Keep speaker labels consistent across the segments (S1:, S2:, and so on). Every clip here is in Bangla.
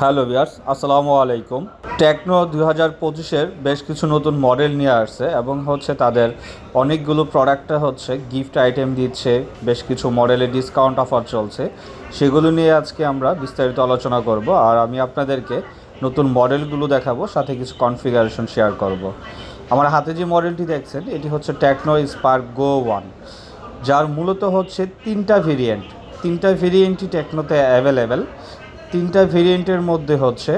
S1: হ্যালো বিয়ার্স আসসালামু আলাইকুম। টেকনো দু হাজার পঁচিশের বেশ কিছু নতুন মডেল নিয়ে আসছে এবং হচ্ছে তাদের অনেকগুলো প্রোডাক্টে হচ্ছে গিফট আইটেম দিচ্ছে, বেশ কিছু মডেলে ডিসকাউন্ট অফার চলছে। সেগুলো নিয়ে আজকে আমরা বিস্তারিত আলোচনা করব আর আমি আপনাদেরকে নতুন মডেলগুলো দেখাবো, সাথে কিছু কনফিগারেশন শেয়ার করব। আমার হাতে যে মডেলটি দেখছেন, এটি হচ্ছে টেকনো স্পার্ক গো ওয়ান, যার মূলত হচ্ছে তিনটা ভেরিয়েন্ট তিনটা ভেরিয়েন্টই টেকনোতে অ্যাভেলেবেল তিনটা ভেরিয়েন্টের মধ্যে হচ্ছে।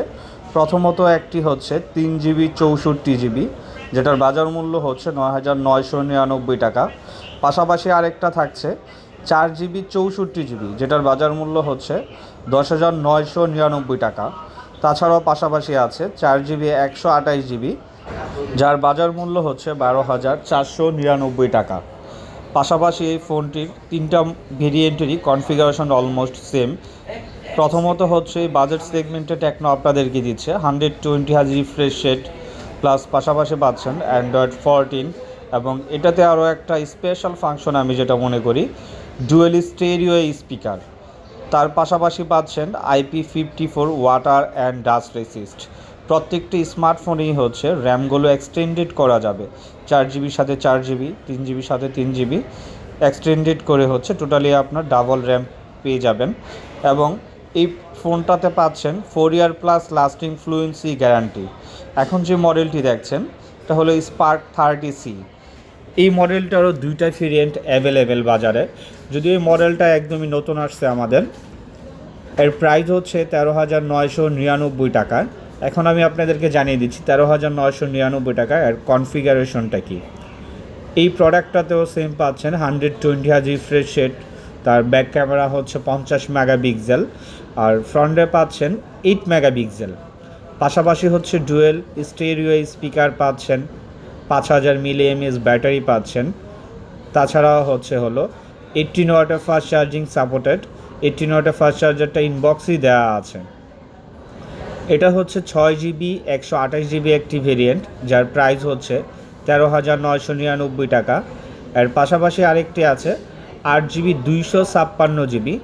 S1: প্রথমত একটি হচ্ছে তিন জিবি চৌষট্টি জিবি, যেটার বাজার মূল্য হচ্ছে নয় হাজার নয়শো নিরানব্বই টাকা। পাশাপাশি আরেকটা থাকছে চার জিবি চৌষট্টি জিবি, যেটার বাজার মূল্য হচ্ছে দশ হাজার নয়শো নিরানব্বই টাকা। তাছাড়াও পাশাপাশি আছে চার জিবি একশো আঠাশ জিবি, যার বাজার মূল্য হচ্ছে বারো হাজার চারশো নিরানব্বই টাকা। পাশাপাশি এই ফোনটির তিনটা ভেরিয়েন্টেরই কনফিগারেশন অলমোস্ট সেম প্রথমত হচ্ছে বাজেট সেগমেন্টে টেকনো আপনাদেরকে দিচ্ছে। হান্ড্রেড টোয়েন্টি হাজ রিফ্রেশ সেট প্লাস পাশাপাশি পাচ্ছেন অ্যান্ড্রয়েড ফোরটিন এবং এটাতে আরও একটা স্পেশাল ফাংশন আমি যেটা মনে করি ডুয়েল স্টেরিও স্পিকার তার পাশাপাশি পাচ্ছেন IP fifty four water and dust resist প্রত্যেকটি স্মার্টফোনেই হচ্ছে র্যামগুলো এক্সটেন্ডেড করা যাবে। চার জিবির সাথে চার জিবি তিন জিবির সাথে তিন জিবি এক্সটেন্ডেড করে হচ্ছে টোটালি আপনার ডাবল র্যাম পেয়ে যাবেন। এবং এই ফোনটাতে পাচ্ছেন four year plus lasting fluency guarantee এখন যে মডেলটি দেখছেন, এটা হলো স্পার্ক থার্টি সি এই মডেলটারও দুইটা ভেরিয়েন্ট অ্যাভেলেবেল বাজারে। যদিও এই মডেলটা একদমই নতুন আসছে আমাদের। এর প্রাইস হচ্ছে তেরো হাজার নয়শো নিরানব্বই টাকা। এখন আমি আপনাদেরকে জানিয়ে দিচ্ছি তেরো হাজার নয়শো নিরানব্বই টাকা। এর কনফিগারেশনটা কী? এই প্রোডাক্টটাতেও সেম পাচ্ছেন হান্ড্রেড টোয়েন্টি হাজ রিফ্রেশ সেট তার ব্যাক ক্যামেরা হচ্ছে পঞ্চাশ মেগা মেগাপিক্সেল আর ফ্রন্টে পাচ্ছেন এইট মেগা মেগাপিক্সেল পাশাপাশি হচ্ছে ডুয়েল স্টেরিও স্পিকার পাচ্ছেন, পাঁচ হাজার মিলি এমএস ব্যাটারি পাচ্ছেন। তাছাড়াও হচ্ছে হলো এইটিন ওয়াটের ফাস্ট চার্জিং সাপোর্টেড এইটিন ওয়াটের ফাস্ট চার্জারটা ইনবক্সই দেওয়া আছে। এটা হচ্ছে ছয় জিবি একশো আঠাশ জিবি একটি ভেরিয়েন্ট যার প্রাইস হচ্ছে তেরো হাজার নয়শো নিরানব্বই টাকা। এর পাশাপাশি আরেকটি আছে আট জিবি দুইশো ছাপ্পান্ন জিবি,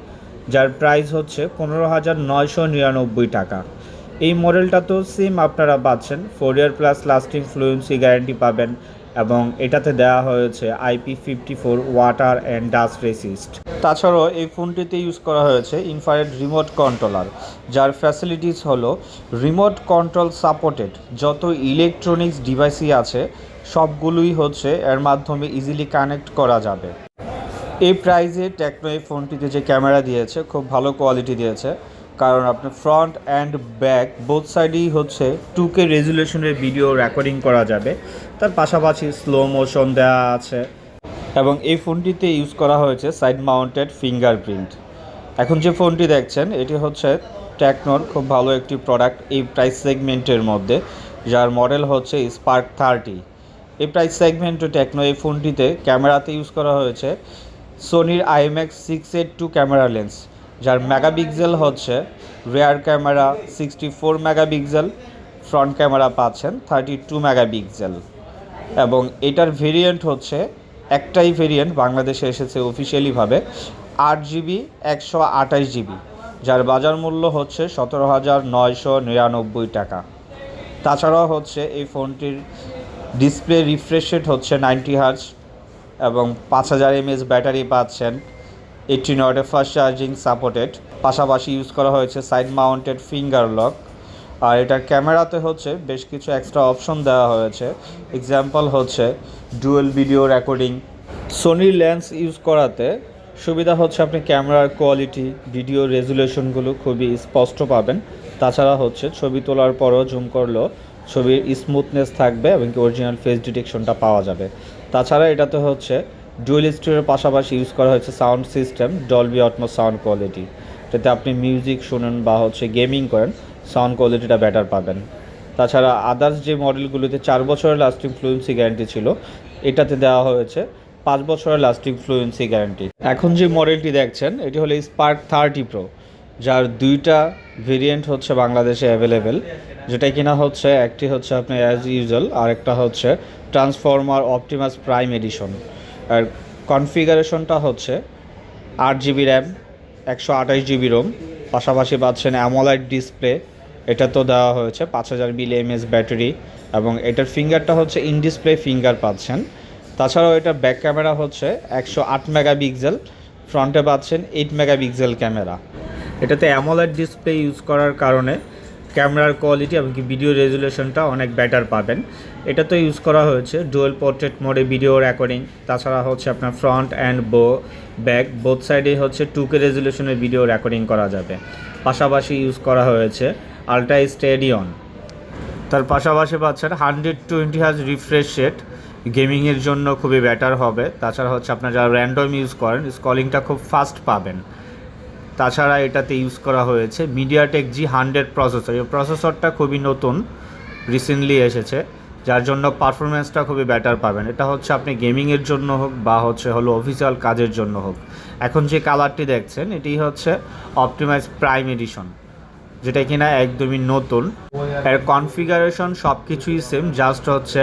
S1: যার প্রাইস হচ্ছে পনেরো হাজার নয়শো নিরানব্বই টাকা। এই মডেলটা তো সেম আপনারা পাচ্ছেন four year plus lasting fluency guarantee পাবেন এবং এটাতে দেওয়া হয়েছে IP fifty four water and dust resist তাছাড়াও এই ফোনটিতে ইউজ করা হয়েছে ইনফারেড রিমোট কন্ট্রোলার যার ফ্যাসিলিটিস হলো রিমোট কন্ট্রোল সাপোর্টেড যত ইলেকট্রনিক্স ডিভাইসই আছে, সবগুলোই হচ্ছে এর মাধ্যমে ইজিলি কানেক্ট করা যাবে। এই প্রাইজে টেকনো এই ফোনটিতে যে ক্যামেরা দিয়েছে, খুব ভালো কোয়ালিটি দিয়েছে। কারণ আপনার ফ্রন্ট অ্যান্ড ব্যাক বোথ সাইডেই হচ্ছে টু কে রেজুলেশনের ভিডিও রেকর্ডিং করা যাবে। তার পাশাপাশি স্লো মোশন দেওয়া আছে। এবং এই ফোনটিতে ইউজ করা হয়েছে সাইড মাউন্টেড ফিঙ্গারপ্রিন্ট এখন যে ফোনটি দেখছেন, এটি হচ্ছে টেকনোর খুব ভালো একটি প্রোডাক্ট এই প্রাইস সেগমেন্টের মধ্যে, যার মডেল হচ্ছে স্পার্ক থার্টি এই প্রাইস সেগমেন্টে টেকনো এই ফোনটিতে ক্যামেরাতে ইউজ করা হয়েছে। সোনির IMX six eight two camera lens যার মেগাপিক্সেল হচ্ছে rear camera sixty four megapixel front camera পাচ্ছেন থার্টি টু মেগাপিক্সেল এবং এটার ভেরিয়েন্ট হচ্ছে, একটাই ভেরিয়েন্ট বাংলাদেশে এসেছে অফিসিয়ালিভাবে আট জিবি একশো আঠাশ জিবি যার বাজার মূল্য হচ্ছে সতেরো হাজার নয়শো নিরানব্বই টাকা। তাছাড়াও হচ্ছে এই ফোনটির ডিসপ্লে রিফ্রেশ রেট হচ্ছে নাইনটি হার্জ এবং পাঁচ হাজার এমএস ব্যাটারি পাচ্ছেন। এইটিন ওয়াটের ফাস্ট চার্জিং সাপোর্টেড। পাশাপাশি ইউজ করা হয়েছে সাইড মাউন্টেড ফিঙ্গার লক। আর এটার ক্যামেরাতে হচ্ছে বেশ কিছু এক্সট্রা অপশন দেওয়া হয়েছে। এক্সাম্পল হচ্ছে ডুয়েল ভিডিও রেকর্ডিং। সোনির লেন্স ইউজ করাতে সুবিধা হচ্ছে আপনি ক্যামেরার কোয়ালিটি, ভিডিও রেজুলেশনগুলো খুবই স্পষ্ট পাবেন। তাছাড়া হচ্ছে ছবি তোলার পরও জুম করলেও ছবির স্মুথনেস থাকবে এবং অরিজিনাল ফেস ডিটেকশনটা পাওয়া যাবে। তাছাড়া এটাতে হচ্ছে ডুয়েল স্টোরের পাশাপাশি ইউজ করা হয়েছে sound system Dolby Atmos sound quality যাতে আপনি মিউজিক শুনেন বা হচ্ছে গেমিং করেন সাউন্ড কোয়ালিটিটা বেটার পাবেন। তাছাড়া আদার্স যে মডেলগুলোতে চার বছরের লাস্টিং ফ্লুয়েন্সি গ্যারান্টি ছিল, এটাতে দেওয়া হয়েছে পাঁচ বছরের লাস্টিং ফ্লুয়েন্সি গ্যারান্টি এখন যে মডেলটি দেখছেন, এটি হলো স্পার্ক থার্টি প্রো যার দুইটা ভেরিয়েন্ট হচ্ছে বাংলাদেশে অ্যাভেলেবেল যেটা কিনা হচ্ছে, একটি হচ্ছে আপনার অ্যাজ ইউজুয়াল আর একটা হচ্ছে ট্রান্সফর্মার অপটিমাস প্রাইম এডিশন আর কনফিগারেশনটা হচ্ছে আট জিবি র্যাম একশো আঠাশ জিবি রোম পাশাপাশি পাচ্ছেন অ্যামোলাইট ডিসপ্লে এটা তো দেওয়া হয়েছে পাঁচ হাজার মিলি এমএস ব্যাটারি এবং এটার ফিঙ্গারটা হচ্ছে ইন ডিসপ্লে ফিঙ্গার পাচ্ছেন। তাছাড়াও এটা ব্যাক ক্যামেরা হচ্ছে একশো আট মেগা পিক্সেল ফ্রন্টে পাচ্ছেন এইট মেগা পিক্সেল ক্যামেরা এটাতে অ্যামোলেড ডিসপ্লে ইউজ করার কারণে ক্যামেরার কোয়ালিটি এবং কি ভিডিও রেজুলেশনটা অনেক বেটার পাবেন। এটা তো ইউজ করা হয়েছে ডুয়েল পোর্ট্রেট মোডে ভিডিও রেকর্ডিং তাছাড়া হচ্ছে আপনার ফ্রন্ট অ্যান্ড বো ব্যাক বোথ সাইডে হচ্ছে টু কে রেজুলেশনের ভিডিও রেকর্ডিং করা যাবে। পাশাপাশি ইউজ করা হয়েছে আলট্রা স্টেডিয়ন তার পাশাপাশি পাচ্ছেন হান্ড্রেড টোয়েন্টি হাজ রিফ্রেশ রেট গেমিংয়ের জন্য খুবই বেটার হবে। তাছাড়া হচ্ছে আপনার যারা র্যান্ডম ইউজ করেন স্কলিংটা খুব ফাস্ট পাবেন। তাছাড়া এটাতে ইউজ করা হয়েছে মিডিয়াটেক জি হান্ড্রেড প্রসেসর এই প্রসেসরটা খুবই নতুন রিসেন্টলি এসেছে, যার জন্য পারফরমেন্সটা খুবই বেটার পাবেন। এটা হচ্ছে আপনি গেমিংয়ের জন্য হোক বা হচ্ছে হলো অফিসিয়াল কাজের জন্য হোক। এখন যে কালারটি দেখছেন, এটি হচ্ছে অপটিমাইজ প্রাইম এডিশন যেটা কিনা একদমই নতুন। এর কনফিগারেশন সব কিছুই সেম জাস্ট হচ্ছে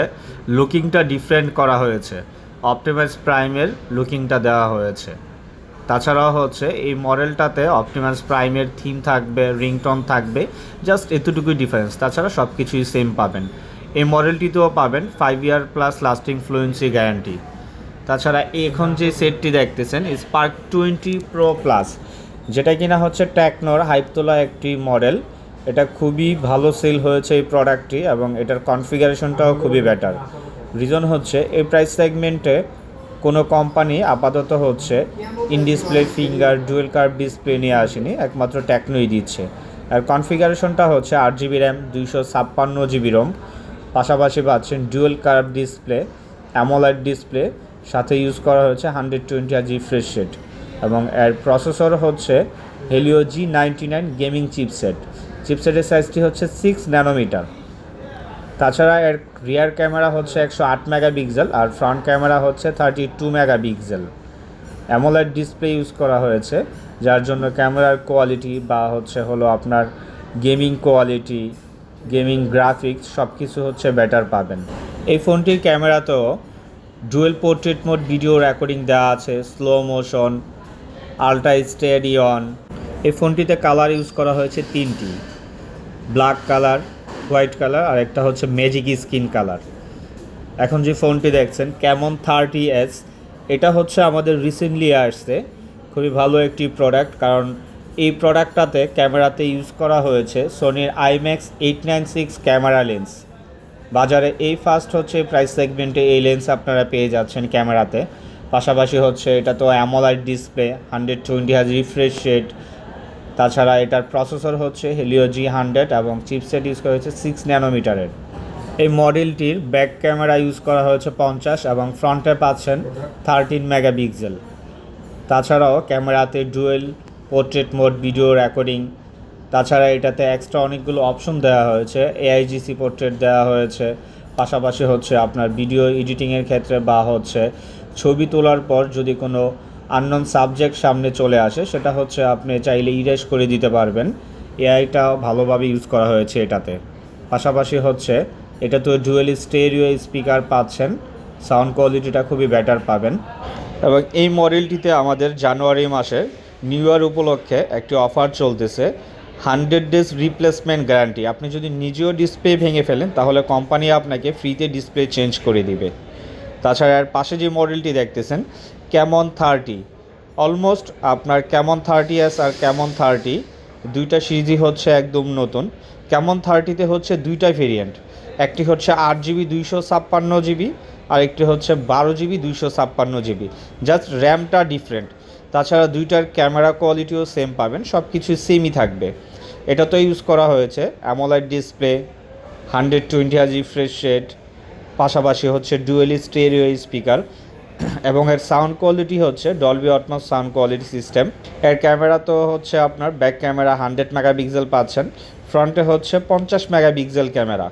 S1: লুকিংটা ডিফারেন্ট করা হয়েছে। অপটিমাইজ প্রাইমের লুকিংটা দেওয়া হয়েছে। তাছাড়াও হচ্ছে এই মডেলটাতে অপটিমাস প্রাইমের থিম থাকবে রিংটন থাকবে জাস্ট এতটুকুই ডিফারেন্স তাছাড়া সব কিছুই সেম পাবেন। এই মডেলটিতেও পাবেন five year plus lasting fluency guarantee তাছাড়া এখন যে সেটটি দেখতেছেন স্পার্ক টোয়েন্টি প্রো প্লাস যেটা কিনা হচ্ছে ট্যাকনোর হাইপ তোলা একটি মডেল এটা খুবই ভালো সেল হয়েছে এই প্রোডাক্টটি এবং এটার কনফিগারেশনটাও খুবই বেটার রিজন হচ্ছে এই প্রাইস সেগমেন্টে কোনো কোম্পানি আপাতত হচ্ছে in display finger dual curve display নিয়ে আসেনি, একমাত্র টেকনোই দিচ্ছে। আর কনফিগারেশনটা হচ্ছে আট জিবি র্যাম দুইশো ছাপ্পান্ন জিবি রোম পাশাপাশি পাচ্ছেন dual curve display AMOLED display সাথে ইউজ করা হয়েছে হান্ড্রেড টোয়েন্টি আর জি ফ্রেশ সেট এবং এর প্রসেসর হচ্ছে Helio G ninety nine gaming chipset চিপসেটের সাইজটি হচ্ছে সিক্স ন্যানোমিটার তাছাড়া এর রিয়ার ক্যামেরা হচ্ছে একশো আট মেগাপিক্সেল আর ফ্রন্ট ক্যামেরা হচ্ছে thirty two megapixel AMOLED display use করা হয়েছে, যার জন্য ক্যামেরার কোয়ালিটি বা হচ্ছে হলো আপনার গেমিং কোয়ালিটি গেমিং গ্রাফিক্স সব কিছু হচ্ছে বেটার পাবেন। এই ফোনটির ক্যামেরাতেও dual portrait mode video recording দেওয়া আছে স্লো মোশন আলট্রা স্টেডিয়ন এই ফোনটিতে কালার ইউজ করা হয়েছে তিনটি ব্ল্যাক কালার হোয়াইট কালার, আর একটা হচ্ছে ম্যাজিক স্কিন কালার এখন যে ফোনটি দেখছেন ক্যামন থার্টি এস এটা হচ্ছে আমাদের রিসেন্টলি আসছে। খুবই ভালো একটি প্রোডাক্ট কারণ এই প্রোডাক্টটাতে ক্যামেরাতে ইউজ করা হয়েছে সোনির IMX eight nine six camera lens বাজারে এই ফার্স্ট হচ্ছে প্রাইস সেগমেন্টে এই লেন্স আপনারা পেয়ে যাচ্ছেন ক্যামেরাতে। পাশাপাশি হচ্ছে এটা তো অ্যামোলাইট ডিসপ্লে হান্ড্রেড টোয়েন্টি হাজ রিফ্রেশ রেট তাছাড়া এটার প্রসেসর হচ্ছে হেলিও জি হান্ড্রেড এবং চিপসেট ইউজ করা হয়েছে সিক্স ন্যানোমিটারের এই মডেলটির ব্যাক ক্যামেরা ইউজ করা হয়েছে পঞ্চাশ এবং ফ্রন্টে পাচ্ছেন থার্টিন মেগাপিক্সেল তাছাড়াও ক্যামেরাতে dual portrait mode video recording তাছাড়া এটাতে এক্সট্রা অনেকগুলো অপশন দেওয়া হয়েছে এআইজিসি পোর্ট্রেট দেওয়া হয়েছে। পাশাপাশি হচ্ছে আপনার ভিডিও এডিটিংয়ের ক্ষেত্রে বা হচ্ছে ছবি তোলার পর যদি কোনো আননোন সাবজেক্ট সামনে চলে আসে, সেটা হচ্ছে আপনি চাইলে ইরেজ করে দিতে পারবেন। এআইটা ভালোভাবে ইউজ করা হয়েছে এটাতে। পাশাপাশি হচ্ছে, এটা তো ডুয়েল স্টেরিও স্পিকার পাচ্ছেন সাউন্ড কোয়ালিটিটা খুবই বেটার পাবেন। এবং এই মডেলটিতে আমাদের জানুয়ারি মাসে নিউ ইয়ার উপলক্ষে একটি অফার চলতেছে হান্ড্রেড ডেজ রিপ্লেসমেন্ট গ্যারান্টি আপনি যদি নিজেও ডিসপ্লে ভেঙে ফেলেন, তাহলে কোম্পানি আপনাকে ফ্রিতে ডিসপ্লে চেঞ্জ করে দিবে। তাছাড়া এর পাশে যে মডেলটি দেখতেছেন ক্যামন থার্টি? অলমোস্ট আপনার ক্যামন থার্টি এস আর ক্যামন থার্টি? দুইটা সিরিজই হচ্ছে একদম নতুন। ক্যামন থার্টিতে হচ্ছে দুইটা ভেরিয়েন্ট একটি হচ্ছে আট জিবি দুইশো ছাপ্পান্ন জিবি আর একটি হচ্ছে বারো জিবি দুইশো ছাপ্পান্ন জিবি। জাস্ট র্যামটা ডিফারেন্ট তাছাড়া দুইটার ক্যামেরা কোয়ালিটিও সেম পাবেন সব কিছু সেমই থাকবে। এটা তো ইউজ করা হয়েছে। AMOLED display hundred twenty Hz refresh rate পাশাপাশি হচ্ছে ডুয়েলি স্টেরিও স্পিকার এবং এর সাউন্ড কোয়ালিটি হচ্ছে Dolby Atmos sound quality system এর ক্যামেরা তো হচ্ছে আপনার ব্যাক ক্যামেরা হান্ড্রেড মেগাপিক্সেল পাচ্ছেন। ফ্রন্টে হচ্ছে পঞ্চাশ মেগাপিক্সেল ক্যামেরা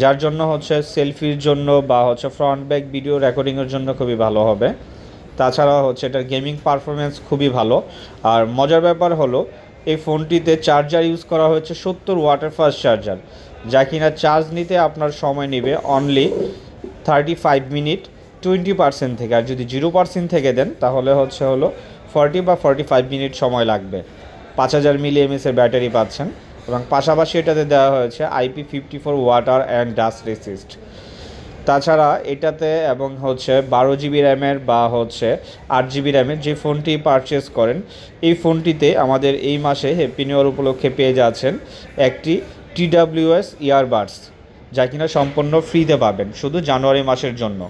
S1: যার জন্য হচ্ছে সেলফির জন্য বা হচ্ছে ফ্রন্ট ব্যাক ভিডিও রেকর্ডিংয়ের জন্য খুবই ভালো হবে। তাছাড়া হচ্ছে এটার গেমিং পারফরমেন্স খুবই ভালো। আর মজার ব্যাপার হলো, এই ফোনটিতে চার্জার ইউজ করা হয়েছে সত্তর ওয়াটার ফাস্ট চার্জার যা কিনা চার্জ নিতে আপনার সময় নেবে only thirty five minute twenty percent থেকে, আর যদি জিরো পার্সেন্ট থেকে দেন, তাহলে হচ্ছে হলো ফর্টি বা ফর্টি ফাইভ মিনিট সময় লাগবে। পাঁচ হাজার মিলি এমএসের ব্যাটারি পাচ্ছেন এবং পাশাপাশি এটাতে দেওয়া হয়েছে IP fifty four water and dust resist তাছাড়া এটাতে এবং হচ্ছে বারো জিবি র্যামের বা হচ্ছে আট জিবি র্যামের যে ফোনটি পারচেস করেন, এই ফোনটিতে আমাদের এই মাসে হ্যাপি উপলক্ষে পেয়ে যাচ্ছেন একটি টিডাব্লিউএস ইয়ারবাডস যা কিনা সম্পূর্ণ ফ্রিতে পাবেন, শুধু জানুয়ারি মাসের জন্য।